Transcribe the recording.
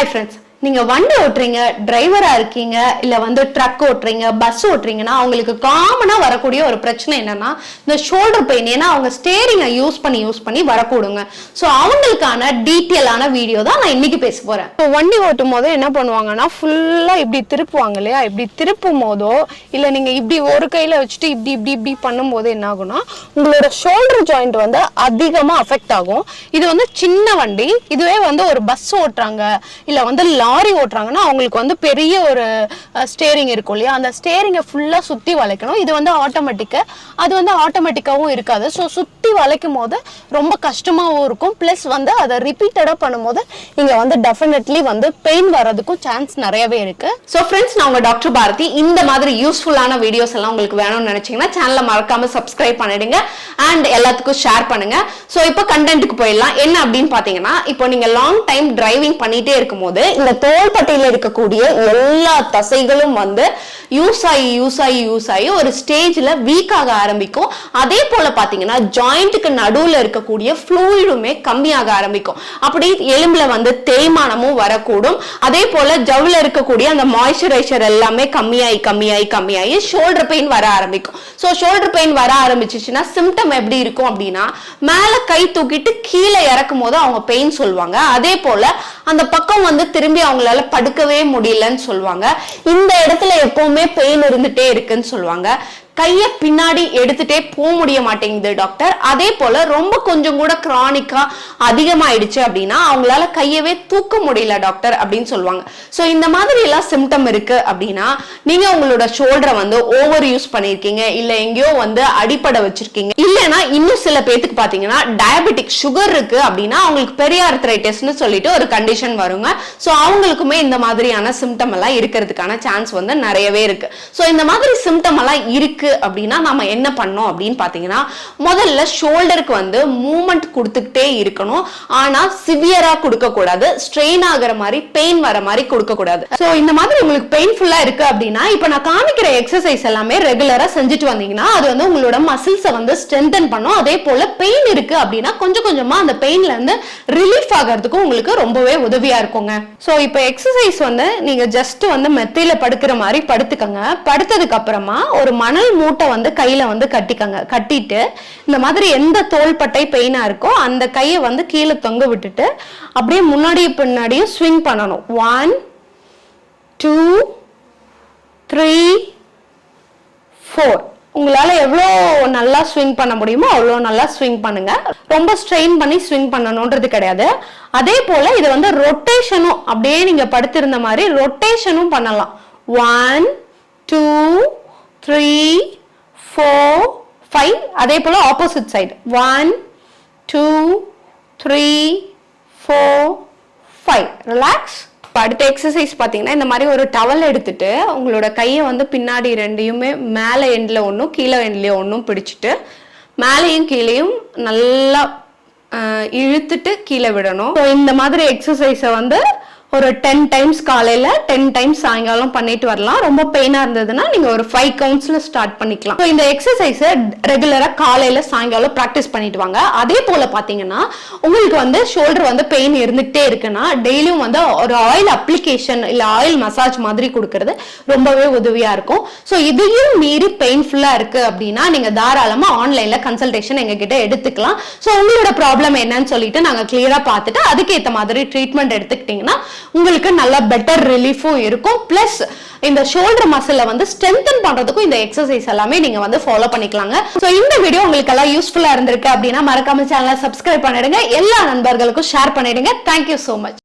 Hi friends நீங்க வண்டி ஓட்டுறீங்க டிரைவரா இருக்கீங்க இல்ல வந்து ட்ரக் ஓட்டுறீங்க பஸ் ஓட்டுறீங்கன்னா அவங்களுக்கு காமனா வரக்கூடிய ஒரு பிரச்சனை என்னன்னா இந்த ஷோல்டர் பெயின் ஏன்னா அவங்க ஸ்டேரிங்கை யூஸ் பண்ணி யூஸ் பண்ணி வரக்கூடுங்க. ஸோ அவங்களுக்கான டீட்டெயிலான வீடியோ தான் நான் இன்னைக்கு பேச போறேன். இப்போ வண்டி ஓட்டும் போது என்ன பண்ணுவாங்கன்னா ஃபுல்லா இப்படி திருப்புவாங்க இல்லையா? இப்படி திருப்பும் போதோ இல்ல நீங்க இப்படி ஒரு கையில வச்சுட்டு இப்படி இப்படி இப்படி பண்ணும்போது என்ன ஆகும்னா உங்களோட ஷோல்டர் ஜாயிண்ட் வந்து அதிகமா அஃபெக்ட் ஆகும். இது வந்து சின்ன வண்டி. இதுவே வந்து ஒரு பஸ் ஓட்டுறாங்க இல்ல வந்து லாரி ஓட்டுறாங்கன்னா அவங்களுக்கு வந்து பெரிய ஒரு ஸ்டேரிங் இருக்கும் இல்லையா? அந்த ஸ்டேரிங்கை ஃபுல்லாக சுற்றி வளைக்கணும். இது வந்து ஆட்டோமேட்டிக்காக அது வந்து ஆட்டோமேட்டிக்காகவும் இருக்காது. ஸோ சுற்றி வளைக்கும் போது ரொம்ப கஷ்டமாகவும் இருக்கும். ப்ளஸ் வந்து அதை ரிப்பீட்டடாக பண்ணும்போது இங்கே வந்து டெஃபினெட்லி வந்து பெயின் வர்றதுக்கும் சான்ஸ் நிறையவே இருக்குது ஸோ ஃப்ரெண்ட்ஸ் நான் உங்கள் டாக்டர் பாரதி. இந்த மாதிரி யூஸ்ஃபுல்லான வீடியோஸ் எல்லாம் உங்களுக்கு வேணும்னு நினைச்சீங்கன்னா சேனலை மறக்காமல் சப்ஸ்கிரைப் பண்ணிடுங்க. அண்ட் எல்லாத்துக்கும் ஷேர் பண்ணுங்கள் ஸோ இப்போ கண்டென்ட்டுக்கு போயிடலாம். என்ன அப்படின்னு பார்த்தீங்கன்னா இப்போ நீங்கள் லாங் டைம் டிரைவிங் பண்ணிகிட்டே இருக்கும்போது இந்த தோள்பட்டையில இருக்கக்கூடிய எல்லா தசைகளும் வந்து யூஸ் ஆகி யூஸ் ஆகி யூஸ் ஆகி ஒரு ஸ்டேஜ்ல வீக் ஆக ஆரம்பிக்கும். அதே போல பாத்தீங்கன்னா ஜாயிண்ட்டுக்கு நடுவுல இருக்கக்கூடிய ஃப்ளூயிடுமே கம்மியாக ஆரம்பிக்கும். அப்படி எலும்புல வந்து தேய்மானமும் வரக்கூடும். அதே போல ஜவ்ல இருக்கக்கூடிய அந்த மாய்ஸ்சரைசர் எல்லாமே கம்மியாகி கம்மியாகி கம்மியாகி ஷோல்டர் பெயின் வர ஆரம்பிக்கும். ஸோ ஷோல்டர் பெயின் வர ஆரம்பிச்சிச்சுன்னா சிம்டம் எப்படி இருக்கும் அப்படின்னா மேல கை தூக்கிட்டு கீழே இறக்கும் போது அவங்க பெயின் சொல்லுவாங்க. அதே போல அந்த பக்கம் வந்து திரும்பி அவங்களால படுக்கவே முடியலன்னு சொல்லுவாங்க. இந்த இடத்துல எப்பவுமே பெயின் இருந்துட்டே இருக்குன்னு சொல்லுவாங்க. கையை பின்னாடி எடுத்துட்டே போக முடிய மாட்டேங்குது டாக்டர் அதே போல ரொம்ப கொஞ்சம் கூட கிரானிக்கா அதிகமாயிடுச்சு அப்படின்னா அவங்களால கையவே தூக்க முடியல டாக்டர் அப்படின்னு சொல்லுவாங்க. ஸோ இந்த மாதிரி எல்லாம் சிம்டம் இருக்கு அப்படின்னா நீங்க உங்களோட ஷோல்டரை வந்து ஓவர் யூஸ் பண்ணிருக்கீங்க இல்ல எங்கேயோ வந்து அடிப்படை வச்சிருக்கீங்க இல்லைன்னா இன்னும் சில பேத்துக்கு பாத்தீங்கன்னா டயபெட்டிக் சுகர் இருக்கு அப்படின்னா அவங்களுக்கு பெரிய பெரியார்த்ரைட்டிஸ்னு சொல்லிட்டு ஒரு கண்டிஷன் வருங்க. ஸோ அவங்களுக்குமே இந்த மாதிரியான சிம்டம் எல்லாம் இருக்கிறதுக்கான சான்ஸ் வந்து நிறையவே இருக்கு. ஸோ இந்த மாதிரி சிம்டம் எல்லாம் இருக்கு அப்படின்னா நம்ம என்ன பண்ணோம் அப்படின்னு பாத்தீங்கன்னா முதல்ல ஷோல்டருக்கு வந்து மூமெண்ட் கொடுத்துக்கிட்டே இருக்கணும். ஆனா சிவியரா கொடுக்கக்கூடாது. ஸ்ட்ரெயின் ஆகிற மாதிரி பெயின் வர மாதிரி கொடுக்கக்கூடாது. ஸோ இந்த மாதிரி உங்களுக்கு பெயின்ஃபுல்லாக இருக்கு அப்படின்னா இப்போ நான் காமிக்கிற எக்ஸசைஸ் எல்லாமே ரெகுலரா செஞ்சுட்டு வந்தீங்கன்னா அது வந்து உங்களோட மசில்ஸை வந்து ஸ்ட்ரென்தன் பண்ணும். அதே போல பெயின் இருக்கு அப்படின்னா கொஞ்சம் கொஞ்சமா அந்த பெயின்ல இருந்து ரிலீஃப் ஆகிறதுக்கும் உங்களுக்கு ரொம்பவே உதவியா இருக்குங்க. ஸோ இப்போ எக்ஸசைஸ் வந்து நீங்க ஜஸ்ட் வந்து மெத்தையில படுக்கிற மாதிரி படுத்துக்கங்க. படுத்ததுக்கு அப்புறமா ஒரு மணல் மூட்டை வந்து கையில வந்து கட்டிக்கங்க. கட்டிட்டு இந்த மாதிரி எந்த தோள்பட்டை பெயினா இருக்கோ அந்த கையை வந்து கீழே தொங்க விட்டுட்டு அப்படியே முன்னாடியும் பின்னாடியும் ஸ்விங் பண்ணணும். ஒன் டூ த்ரீ ஃபோர் உங்களால் எவ்வளோ நல்லா ஸ்விங் பண்ண முடியுமோ அவ்வளோ நல்லா ஸ்விங் பண்ணுங்க. ரொம்ப ஸ்ட்ரெயின் பண்ணி ஸ்விங் பண்ணணுன்றது கிடையாது. அதே போல் இது வந்து ரொட்டேஷனும் அப்படியே நீங்கள் படுத்திருந்த மாதிரி ரொட்டேஷனும் பண்ணலாம். One two three four five அதே போல் opposite side one two three four five relax இப்போ அடுத்த எக்ஸசைஸ் பார்த்தீங்கன்னா இந்த மாதிரி ஒரு டவல் எடுத்துட்டு உங்களோட கையை வந்து பின்னாடி ரெண்டையுமே மேலே எண்டில் ஒன்றும் கீழே எண்ட்லேயும் ஒன்றும் பிடிச்சிட்டு மேலேயும் கீழேயும் நல்லா இழுத்துட்டு கீழே விடணும். ஸோ இந்த மாதிரி எக்ஸசைஸை வந்து ஒரு டென் டைம்ஸ் காலையில டென் டைம்ஸ் சாயங்காலம் பண்ணிட்டு வரலாம். ரொம்ப பெயினா இருந்ததுன்னா நீங்க ஒரு ஃபைவ் கவுண்ட்ஸ்ல ஸ்டார்ட் பண்ணிக்கலாம். ஸோ இந்த எக்ஸசைஸை ரெகுலரா காலையில சாயங்காலம் ப்ராக்டிஸ் பண்ணிட்டு வாங்க. அதே போல பாத்தீங்கன்னா உங்களுக்கு வந்து ஷோல்டர் வந்து பெயின் இருந்துகிட்டே இருக்குன்னா டெய்லியும் வந்து ஒரு ஆயில் அப்ளிகேஷன் இல்ல ஆயில் மசாஜ் மாதிரி கொடுக்கறது ரொம்பவே உதவியா இருக்கும். ஸோ இதையும் மீறி பெயின்ஃபுல்லா இருக்கு அப்படின்னா நீங்க தாராளமா ஆன்லைன்ல கன்சல்டேஷன் எங்ககிட்ட எடுத்துக்கலாம். ஸோ உங்களோட ப்ராப்ளம் என்னன்னு சொல்லிட்டு நாங்க கிளியரா பார்த்துட்டு அதுக்கேற்ற மாதிரி ட்ரீட்மெண்ட் எடுத்துக்கிட்டீங்கன்னா உங்களுக்கு நல்ல பெட்டர் ரிலீஃபும் இருக்கும். பிளஸ் இந்த ஷோல்டர் மசிலை வந்து ஸ்ட்ரென்தன் பண்றதுக்கும் இந்த எக்ஸசைஸ் எல்லாமே நீங்க வந்து ஃபாலோ பண்ணிக்கலாங்க. ஸோ இந்த வீடியோ உங்களுக்கு எல்லாம் யூஸ்ஃபுல்லா இருந்திருக்கு அப்படின்னா மறக்காம சேனலை சப்ஸ்கிரைப் பண்ணிடுங்க. எல்லா நண்பர்களுக்கும் ஷேர் பண்ணிடுங்க. Thank you so much